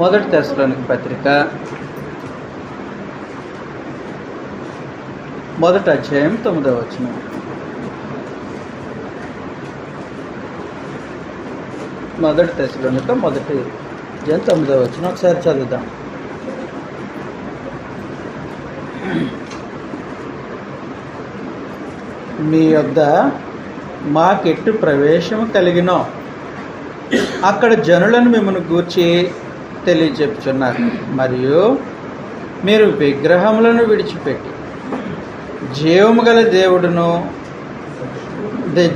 మొదటి దశలోనికి పత్రిక. మొదటి అధ్యాయం తొమ్మిదవ వచనం. మొదటి దశలోనిక మొదటి అధ్యాయం తొమ్మిదవ వచనం. ఒకసారి చదువుదాం. మీ యొద్ద మాకెట్టు ప్రవేశము కలిగినో అక్కడ జనులను మిమ్మల్ని గూర్చి తెలియజెప్పుచున్నారు మరియు మీరు విగ్రహములను విడిచిపెట్టి జీవము గల దేవుడును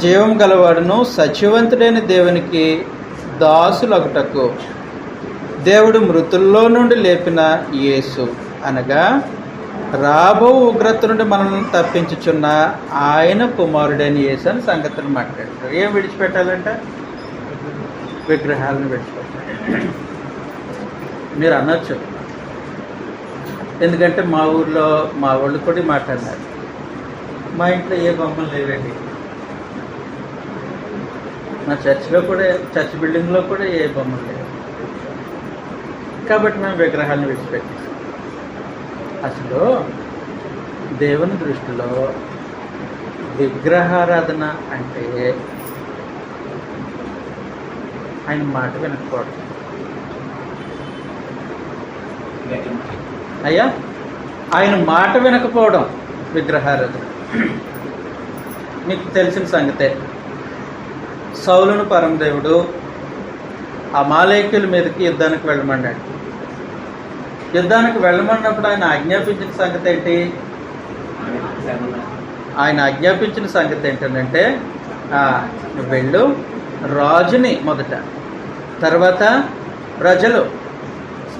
జీవం గలవాడును సచివంతుడైన దేవునికి దాసులగుటకు దేవుడు మృతుల్లో నుండి లేపిన యేసు అనగా రాబో ఉగ్రత నుండి మనల్ని తప్పించుచున్న ఆయన కుమారుడైన యేసు అని సంగతిని మాట్లాడారు ఏం విడిచిపెట్టాలంట? విగ్రహాలను విడిచిపెట్టాలి. మీరు అనొచ్చు. ఎందుకంటే మా ఊర్లో మా వాళ్ళు కూడా మాట్లాడినారు. మా ఇంట్లో ఏ బొమ్మలు లేవండి మా చర్చిలో కూడా చర్చ్ బిల్డింగ్లో కూడా ఏ బొమ్మలు లేవు కాబట్టి మేము విగ్రహాలను విడిచిపెట్టాం. అసలు దేవుని దృష్టిలో విగ్రహారాధన అంటే ఆయన మాట వినకపోవడం. అయ్యా ఆయన మాట వినకపోవడం విగ్రహారాధన. మీకు తెలిసిన సంగతే. సౌలును పరమదేవుడు అమాలయకుల మీదకి యుద్ధానికి వెళ్ళమన్నాడు. యుద్ధానికి వెళ్ళమన్నప్పుడు ఆయన ఆజ్ఞాపించిన సంగతి ఏంటి? ఆయన ఆజ్ఞాపించిన సంగతి ఏంటంటే వెళ్ళు రాజుని మొదట తర్వాత ప్రజలు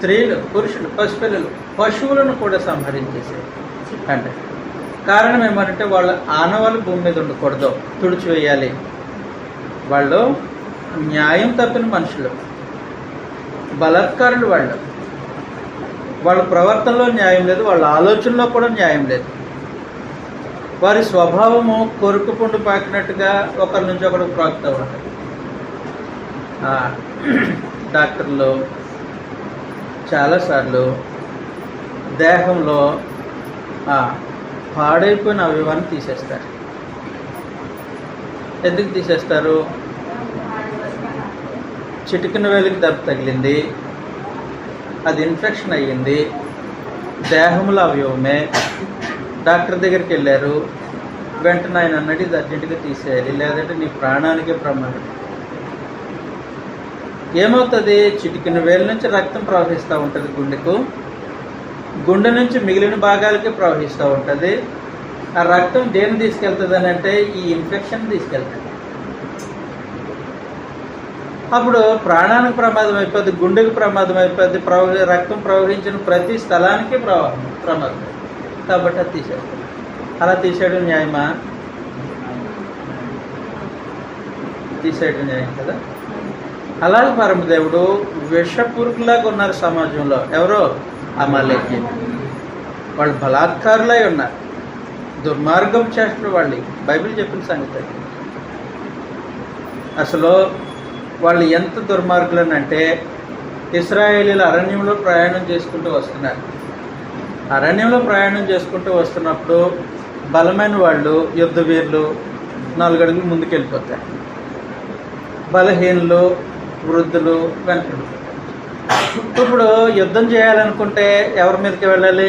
స్త్రీలు పురుషులు పసిపిల్లలు పశువులను కూడా సంహరించేసే అంటే కారణం ఏమంటే వాళ్ళ ఆనవాళ్ళు భూమి మీద ఉండకూడదు తుడిచివేయాలి. వాళ్ళు న్యాయం తప్పిన మనుషులు బలాత్కారులు వాళ్ళు. వాళ్ళ ప్రవర్తనలో న్యాయం లేదు వాళ్ళ ఆలోచనలో కూడా న్యాయం లేదు. వారి స్వభావము కొరుకు పుండు పాకినట్టుగా ఒకరి నుంచి ఒకరు ప్రాక్త ఉంటుంది డాక్టర్లు చాలాసార్లు దేహంలో ఆ, పాడైపోయిన అవయవాన్ని తీసేస్తారు. ఎందుకు తీసేస్తారు? చిటికిన వేలికి దెబ్బ తగిలింది అది ఇన్ఫెక్షన్ అయ్యింది దేహంలో అవయవమే డాక్టర్ దగ్గరికి వెళ్ళారు వెంటనే ఆయన అన్నది ఇది అర్జెంటుగా తీసేయాలి లేదంటే నీ ప్రాణానికే ప్రమాదం. ఏమవుతుంది? చిటికిన వేలు నుంచి రక్తం ప్రవహిస్తూ ఉంటుంది గుండెకు. గుండె నుంచి మిగిలిన భాగాలకి ప్రవహిస్తూ ఉంటుంది. ఆ రక్తం దేని తీసుకెళ్తుంది అని అంటే ఈ ఇన్ఫెక్షన్ తీసుకెళ్తుంది. అప్పుడు ప్రాణానికి ప్రమాదం అయిపోద్ది గుండెకి ప్రమాదం అయిపోద్ది ప్రవహి రక్తం ప్రవహించిన ప్రతి స్థలానికి ప్రవాహం ప్రమాదం కాబట్టి అది తీసేస్తాం. అలా తీసేయడం న్యాయమా? తీసేయడం న్యాయం కదా? అలాగే పరమదేవుడు విషపూరుకులాగా ఉన్నారు సమాజంలో. ఎవరో? అమాలేకి. వాళ్ళు బలాత్కారులై ఉన్నారు. దుర్మార్గం చేస్తారు వాళ్ళు. బైబిల్ చెప్పిన సంగతి. అసలు వాళ్ళు ఎంత దుర్మార్గులనంటే ఇస్రాయేలీల అరణ్యంలో ప్రయాణం చేసుకుంటూ వస్తున్నారు. అరణ్యంలో ప్రయాణం చేసుకుంటూ వస్తున్నప్పుడు బలమైన వాళ్ళు యుద్ధ వీరులు నాలుగడుగులు ముందుకు బలహీనులు వృద్ధులు వెనకడు ఇప్పుడు యుద్ధం చేయాలనుకుంటే ఎవరి మీదకి వెళ్ళాలి?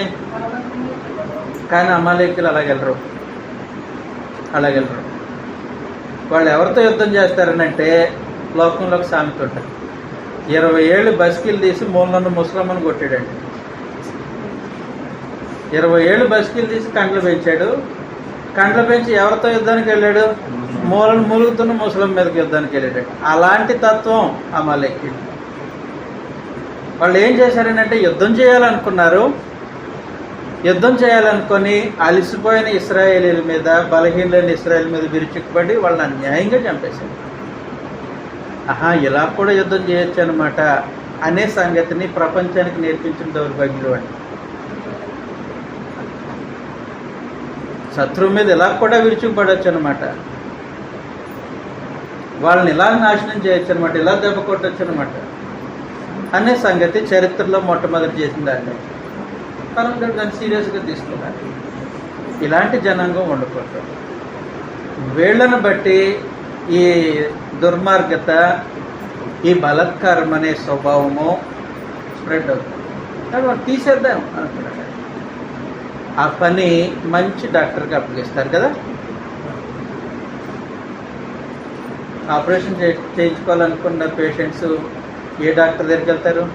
కానీ అమాలేకులు అలాగెళ్ళరు అలాగెళ్ళరు వాళ్ళు ఎవరితో యుద్ధం చేస్తారనంటే లోకంలోకి సామెత ఉంటుంది. ఇరవై ఏళ్ళు బస్కిలు తీసి మూలన్న ముసలమ్మను కొట్టాడండి. ఇరవై ఏళ్ళు బస్కిలు తీసి కండ్లు పెంచాడు. కండ్లు పెంచి ఎవరితో యుద్ధానికి వెళ్ళాడు? మూలను మూలుగుతున్న ముసలం మీదకి యుద్ధానికి వెళ్ళేటట్టు. అలాంటి తత్వం అమాలేకి వాళ్ళు ఏం చేశారనంటే యుద్ధం చేయాలనుకున్నారు. యుద్ధం చేయాలనుకొని అలసిపోయిన ఇస్రాయేలీల మీద బలహీనులైన ఇస్రాయేల్ మీద విరుచుకుపడి వాళ్ళని అన్యాయంగా చంపేశారు. ఆహా ఇలా కూడా యుద్ధం చేయొచ్చు అనమాట అనే సంగతిని ప్రపంచానికి నేర్పించిన దౌర్భాగ్యులు అని శత్రువు మీద ఇలా కూడా విరుచుకుపడవచ్చు అనమాట వాళ్ళని ఇలా నాశనం చేయొచ్చు అనమాట ఇలా దెబ్బ కొట్టచ్చు అనమాట అనే సంగతి చరిత్రలో మొట్టమొదటి చేసింది మనం దాన్ని సీరియస్గా తీసుకున్నాడు ఇలాంటి జనాంగం ఉండకూడదు. వీళ్ళను బట్టి ఈ దుర్మార్గత ఈ బలత్కారం అనే స్వభావము స్ప్రెడ్ అవుతుంది. కానీ వాళ్ళు తీసేద్దాం అనుకున్నాడు ఆ పని మంచి డాక్టర్కి అప్పగిస్తారు కదా. ఆపరేషన్ చేయించుకోవాలనుకున్న పేషెంట్స్ ఏ డాక్టర్ దగ్గరికి వెళ్తారు?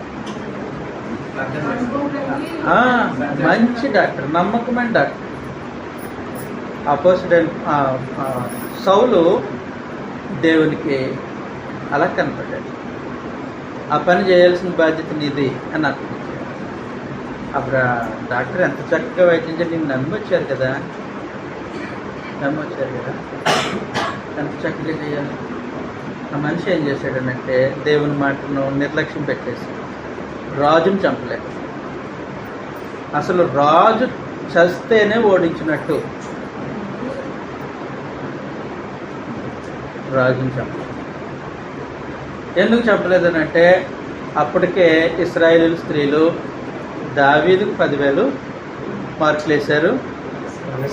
మంచి డాక్టర్ నమ్మకమైన డాక్టర్. అపోజిట్ సౌలు దేవునికి అలా కనపడ్డాడు. ఆ పని చేయాల్సిన బాధ్యత నీది అని అప్పగించాడు అప్పుడు డాక్టర్ ఎంత చక్కగా వైద్యం చేసి నేను నమ్మొచ్చారు కదా? నమ్మొచ్చారు కదా? ఎంత చక్కగా చేయాలి? ఆ మనిషి ఏం చేశాడనంటే దేవుని మాటను నిర్లక్ష్యం పెట్టేసి రాజును చంపలేదు. అసలు రాజు చస్తేనే ఓడించినట్టు. రాజుని చంపలేదు. ఎందుకు చంపలేదనంటే అప్పటికే ఇస్రాయేల్ స్త్రీలు దావీదుకు పదివేలు మార్కులు వేశారు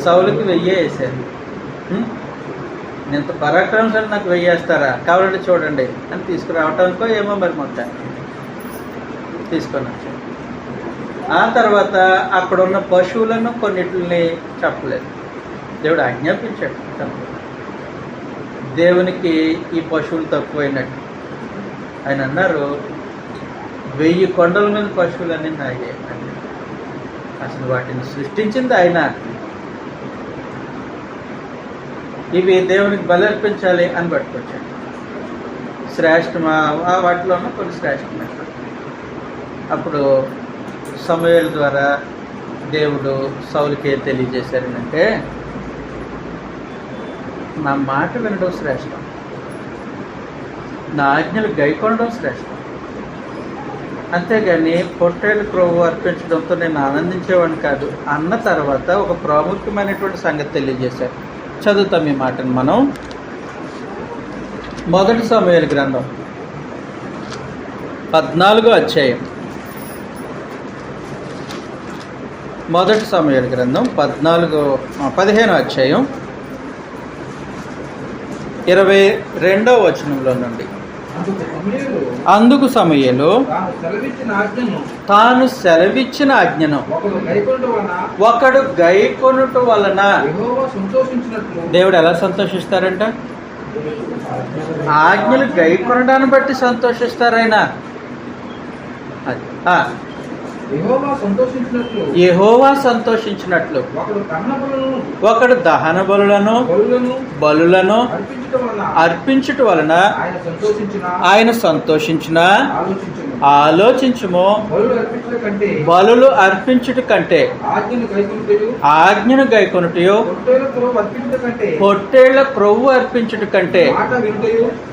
సౌలుకి వెయ్యి వేశారు. ఇంత పరాక్రమం సరే నాకు వెయ్యేస్తారా? కావాలంటే చూడండి. అని తీసుకురావటానికో ఏమో మరి మొత్తం. తీసుకొని వచ్చాను. ఆ తర్వాత అక్కడ ఉన్న పశువులను కొన్నిటిని చెప్పలేదు. దేవుడు ఆజ్ఞాపించాడు. చెప్పలేదు. దేవునికి ఈ పశువులు తక్కువైనట్టు. ఆయన అన్నారు వెయ్యి కొండల మీద పశువులన్నీ నాయే అసలు వాటిని సృష్టించింది ఆయన. ఇవి దేవునికి బలర్పించాలి అని పట్టుకొచ్చాడు. శ్రేష్టమా? వాటిలోనూ కొన్ని శ్రేష్టమైన అప్పుడు సమయాల ద్వారా దేవుడు సౌలికి ఏం తెలియజేశారనంటే నా మాట వినడం శ్రేష్టం. నా ఆజ్ఞలు గైకొనడం శ్రేష్టం. అంతేగాని పొట్టేలు క్రొవ్వు అర్పించడంతో నేను ఆనందించేవాడిని కాదు. అన్న తర్వాత ఒక ప్రాముఖ్యమైనటువంటి సంగతి తెలియజేశారు. చదువుతాం ఈ మాటను మనం. మొదటి సమయాల గ్రంథం. పద్నాలుగో అధ్యాయం. మొదటి సమయాల గ్రంథం పద్నాలుగో పదిహేనో అధ్యాయం. ఇరవై రెండవ వచనంలో నుండి. అందుకు సమయంలో తాను సెలవిచ్చిన ఆజ్ఞను ఒకడు గైకొనుట వలన దేవుడు ఎలా సంతోషిస్తారంట ఆజ్ఞలు గైకొనడాన్ని బట్టి. ఆ, యెహోవా సంతోషించినట్లు. ఒకడు దహన బలులను బలులను అర్పించుట వలన ఆయన సంతోషించిన? ఆలోచించుము. బలులు అర్పించుట కంటే ఆజ్ఞను గైకొనుటయు? పొట్టేళ్ళ క్రొవ్వు అర్పించుట కంటే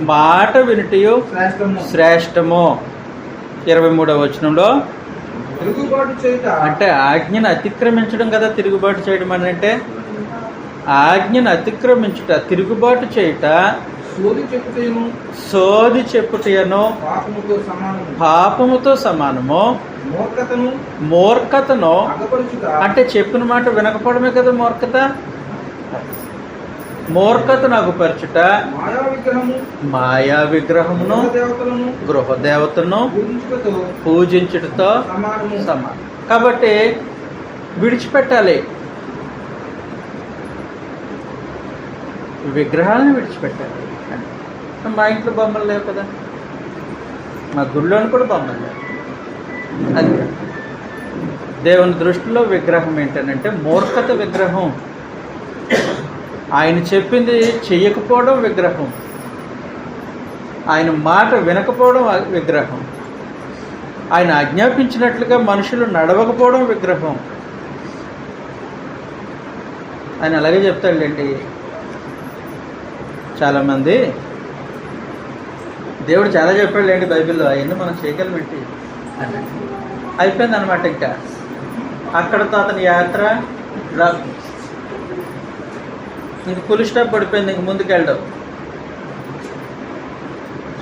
మాట వినుటయు? శ్రేష్టము. ఇరవై మూడవ వచనంలో తిరుగుబాటు చేయుట. అంటే ఆజ్ఞను అతిక్రమించడం కదా తిరుగుబాటు చేయడం అని అంటే ఆజ్ఞను అతిక్రమించుట తిరుగుబాటు చేయుట సోది చెప్పుటయను పాపముతో సమానము. పాపముతో సమానము. మూర్ఖతను మూర్ఖతను అంటే చెప్పిన మాట వినకపోవడమే కదా మూర్ఖత. మూర్ఖతను అగుపరచుట మాయా విగ్రహము మాయా విగ్రహమును దేవతలను గృహ దేవతను పూజించుటతో సమానం కాబట్టి విడిచిపెట్టాలి. విగ్రహాలను విడిచిపెట్టాలి. మా ఇంట్లో బొమ్మలు లేవు కదా. మా గుళ్ళోని కూడా బొమ్మలు లేవు. అది. దేవుని దృష్టిలో విగ్రహం ఏంటనంటే మూర్ఖత విగ్రహం. ఆయన చెప్పింది చెయ్యకపోవడం విగ్రహం. ఆయన మాట వినకపోవడం విగ్రహం. ఆయన ఆజ్ఞాపించినట్లుగా మనుషులు నడవకపోవడం విగ్రహం. ఆయన అలాగే చెప్తాడులేండి. చాలామంది దేవుడు చాలా చెప్పాడులేండి బైబిల్లో అవన్నీ మనం చేయగలమేంటి? అని. అయిపోయింది అనమాట ఇంకా. అక్కడతో అతని యాత్ర ఇది ఫుల్ స్టాప్ పడిపోయింది ఇంక ముందుకెళ్ళడం.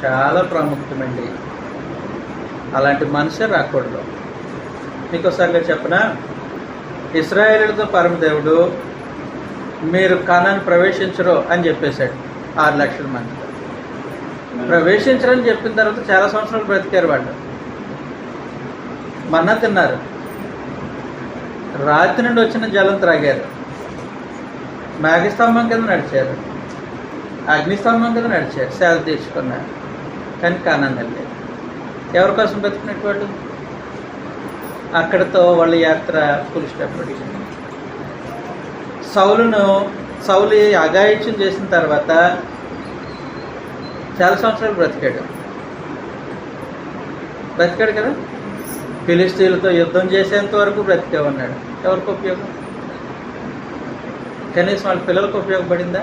చాలా ప్రాముఖ్యమండి. అలాంటి మనసే రాకూడదు. మీకు ఒకసారిగా చెప్పనా? ఇస్రాయేలులతో పరమదేవుడు మీరు కణాన్ని ప్రవేశించరు అని చెప్పేశాడు ఆరు లక్షల మంది. ప్రవేశించరని చెప్పిన తర్వాత చాలా సంవత్సరాలు బ్రతికారు వాళ్ళు. మన్నా తిన్నారు. రాత్రి నుండి వచ్చిన జలం త్రాగారు. మేఘస్తంభం కింద నడిచారు. అగ్నిస్తంభం కింద నడిచారు. సేవ తీర్చుకున్నారు. కానీ కానాన్ని ఎవరి కోసం బతికినట్టు వాళ్ళు? అక్కడితో వాళ్ళ యాత్ర ఫుల్ సౌలును సౌలు అగాయిత్యం చేసిన తర్వాత చాలా సంవత్సరాలు బ్రతికాడు. బ్రతికాడు కదా? ఫిలిస్తీన్లతో యుద్ధం చేసేంత వరకు బ్రతికే ఉన్నాడు. ఎవరికి ఉపయోగం? కనీసం వాళ్ళ పిల్లలకు ఉపయోగపడిందా?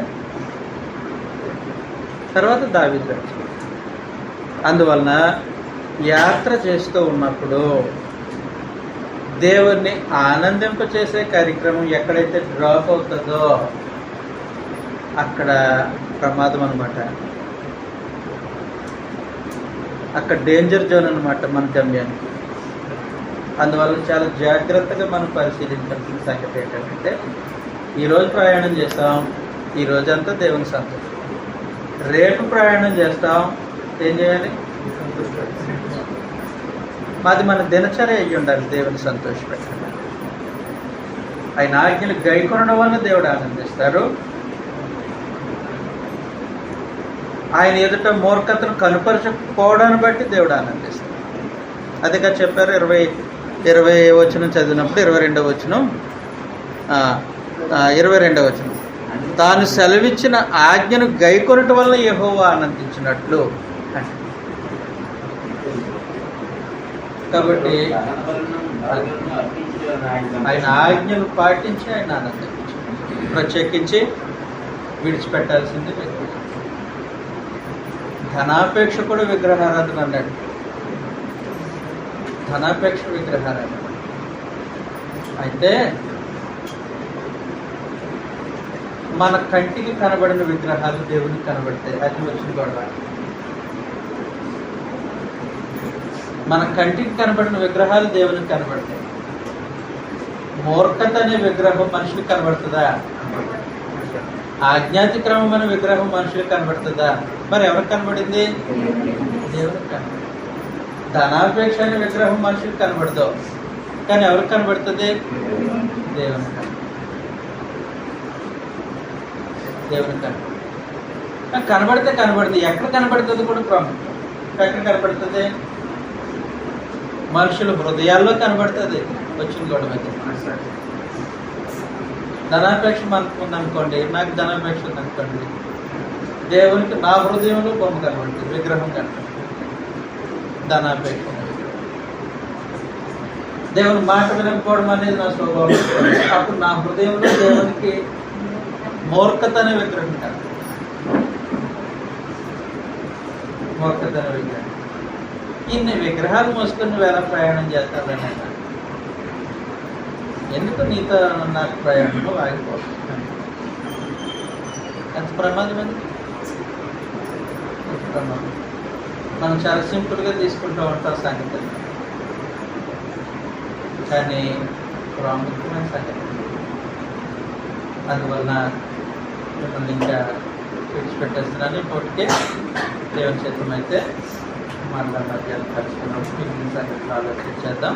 తర్వాత దావిద్ర అందువలన యాత్ర చేస్తూ ఉన్నప్పుడు దేవుణ్ణి ఆనందింపచేసే కార్యక్రమం ఎక్కడైతే డ్రాప్ అవుతుందో అక్కడ ప్రమాదం అనమాట అక్కడ డేంజర్ జోన్ అనమాట మన గమ్యానికి. అందువల్ల చాలా జాగ్రత్తగా మనం పరిశీలించాల్సిన సంగతి ఏంటంటే ఈరోజు ప్రయాణం చేస్తాం ఈ రోజంతా దేవుని సంతోషం రేపు ప్రయాణం చేస్తాం ఏం చేయాలి? మాది మన దినచర్య అయ్యి ఉండాలి దేవుని సంతోషపెట్టాలి. ఆయన ఆజ్ఞలు గైకొనడం వల్ల దేవుడు ఆనందిస్తారు. ఆయన ఎదుట మూర్ఖతను కనుపరచకపోవడాన్ని బట్టి దేవుడు ఆనందిస్తాడు అదిగా చెప్పారు ఇరవై ఇరవై వచనం చదివినప్పుడు ఇరవై రెండవ వచనం. ఇరవై రెండవ వచనం. తాను సెలవిచ్చిన ఆజ్ఞను గైకొనటం వల్ల యహోవా ఆనందించినట్లు కాబట్టి ఆయన ఆజ్ఞను పాటించి ఆయన ఆనందించారు ప్రత్యేకించి విడిచిపెట్టాల్సింది. ధనాపేక్ష కూడా విగ్రహారాధన అన్నాడు. ధనాపేక్ష విగ్రహారాధన. అయితే మన కంటికి కనబడిన విగ్రహాలు దేవునికి కనబడతాయి. అది వచ్చిన గొడవ. మన కంటికి కనబడిన విగ్రహాలు దేవునికి కనబడతాయి. మూర్ఖత అనే విగ్రహం మనుషులకు కనబడుతుందా? ఆజ్ఞాతిక్రమం అనే విగ్రహం మనుషులకు కనబడుతుందా? మరి ఎవరికి కనబడింది? దేవునికి కనబడింది ధనాపేక్ష అనే విగ్రహం మనుషులకు కనబడదు. కానీ ఎవరికి కనబడుతుంది? దేవునికి కనబడుతుంది. దేవునికి కనబడుతుంది కనబడితే కనబడుతుంది. ఎక్కడ కనబడుతుంది కూడా ప్రాముఖ్యం ఎక్కడ కనబడుతుంది? మనుషుల హృదయాల్లో కనబడుతుంది. వచ్చిన గొడవ ధనాపేక్ష మనకు ఉందనుకోండి నాకు ధనాపేక్ష ఉందనుకోండి దేవునికి నా హృదయంలో బొమ్మ కనబడుతుంది. విగ్రహం కనబడుతుంది. ధనాపేక్ష దేవుని మాట వినకపోవడం అనేది నా స్వభావం. అప్పుడు నా హృదయంలో దేవునికి మూర్ఖత విగ్రహం కనబడుతుంది విగ్రహం ఇన్ని విగ్రహాలు మోసుకొని నువ్వు ఎలా ప్రయాణం చేస్తావని ఎందుకు నీతో నాకు ప్రయాణంలో ఆగిపోతుంది ఎంత ప్రమాదం ఎందుకు ప్రమాదం? మనం చాలా సింపుల్గా తీసుకుంటూ ఉంటాం సంగతి కానీ ప్రాముఖ్యమైన సంగతి. అందువలన మిమ్మల్ని ఇంకా విడిచిపెట్టేస్తున్నాను ఇప్పటికే దేవుని చిత్రం అయితే మళ్ళా మధ్యాహ్నం కలుసుకున్నప్పుడు మిగిలిన సంగతులు ఆలోచించేద్దాం.